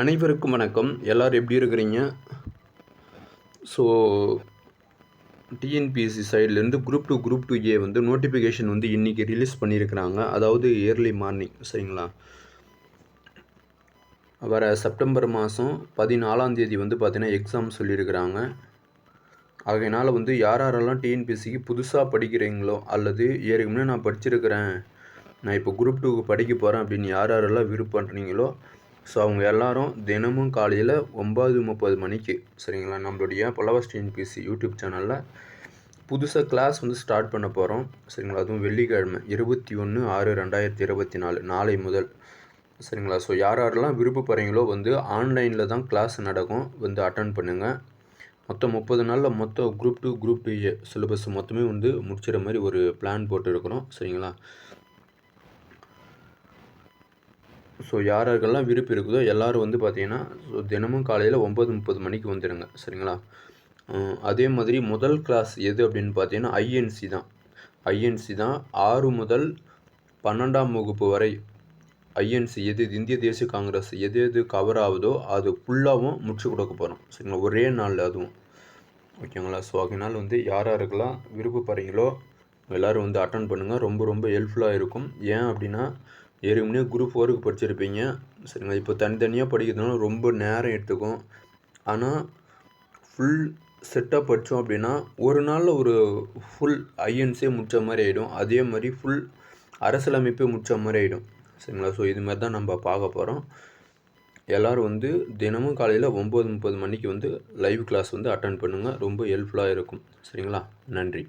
அனைவருக்கும் வணக்கம். எல்லோரும் எப்படி இருக்கிறீங்க? ஸோ டிஎன்பிஎஸ்சி சைட்லேருந்து group two group two A வந்து நோட்டிஃபிகேஷன் வந்து இன்றைக்கி ரிலீஸ் பண்ணியிருக்கிறாங்க. அதாவது இயர்லி மார்னிங் சரிங்களா? வர செப்டம்பர் மாதம் பதினாலாந்தேதி வந்து பார்த்திங்கன்னா எக்ஸாம் சொல்லியிருக்கிறாங்க. ஆகையினால் வந்து யார் யாரெல்லாம் டிஎன்பிஎஸ்சிக்கு புதுசாக படிக்கிறீங்களோ அல்லது ஏற்கனவே நான் படிச்சிருக்கிறேன் நான் இப்போ குரூப் டூக்கு படிக்க போகிறேன் அப்படின்னு யார் யாரெல்லாம் விருப்பம் பண்ணுறீங்களோ ஸோ அவங்க எல்லாரும் தினமும் காலையில் ஒம்பது முப்பது மணிக்கு சரிங்களா நம்மளுடைய பொலவஸ் பிசி யூடியூப் சேனலில் புதுசாக கிளாஸ் வந்து ஸ்டார்ட் பண்ண போகிறோம் சரிங்களா அதுவும் வெள்ளிக்கிழமை இருபத்தி ஒன்று ஆறு ரெண்டாயிரத்தி இருபத்தி நாலு நாளை முதல் சரிங்களா. ஸோ யார் யாரெல்லாம் விருப்பப்படுறீங்களோ வந்து ஆன்லைனில் தான் கிளாஸ் நடக்கும் வந்து அட்டன் பண்ணுங்கள் மொத்தம் முப்பது நாளில் மொத்தம் group two group two syllabus மொத்தமே வந்து முடிச்சிட மாதிரி ஒரு பிளான் போட்டு இருக்கிறோம் சரிங்களா. ஸோ யார் யாருக்கெல்லாம் விருப்பம் இருக்குதோ எல்லோரும் வந்து பார்த்தீங்கன்னா ஸோ தினமும் காலையில் ஒம்பது முப்பது மணிக்கு வந்துடுங்க சரிங்களா? அதே மாதிரி முதல் கிளாஸ் எது அப்படின்னு பார்த்தீங்கன்னா ஐஎன்சி தான். ஐஎன்சி தான் ஆறு முதல் பன்னெண்டாம் வகுப்பு வரை ஐஎன்சி எது இந்திய தேசிய காங்கிரஸ் எது எது கவர் ஆகுதோ அது ஃபுல்லாகவும் முடிச்சு கொடுக்க போகிறோம் சரிங்களா? ஒரே நாளில் அதுவும். ஓகேங்களா? ஸோ அதனால் வந்து யார் யாருக்கெல்லாம் விருப்பப்படுறீங்களோ எல்லோரும் வந்து அட்டன் பண்ணுங்கள் ரொம்ப ரொம்ப ஹெல்ப்ஃபுல்லாக இருக்கும். ஏன் அப்படின்னா ஏற்கனவே குரூப் ஃபோருக்கு படிச்சிருப்பீங்க. சரிங்களா? இப்போ தனித்தனியாக படிக்கிறதுனால ரொம்ப நேரம் எடுத்துக்கும். ஆனால் ஃபுல் செட்டாக படித்தோம் அப்படின்னா ஒரு நாளில் ஒரு ஃபுல் ஐஎன்ஸே முடித்த மாதிரி ஆகிடும் அதே மாதிரி ஃபுல் அரசியலமைப்பே முடித்த மாதிரி ஆகிடும் சரிங்களா? ஸோ இது மாதிரி தான் நம்ம பார்க்க போகிறோம் எல்லோரும் வந்து தினமும் காலையில் ஒம்பது முப்பது மணிக்கு வந்து லைவ் கிளாஸ் வந்து அட்டன் பண்ணுங்கள் ரொம்ப ஹெல்ப்ஃபுல்லாக இருக்கும். சரிங்களா? நன்றி.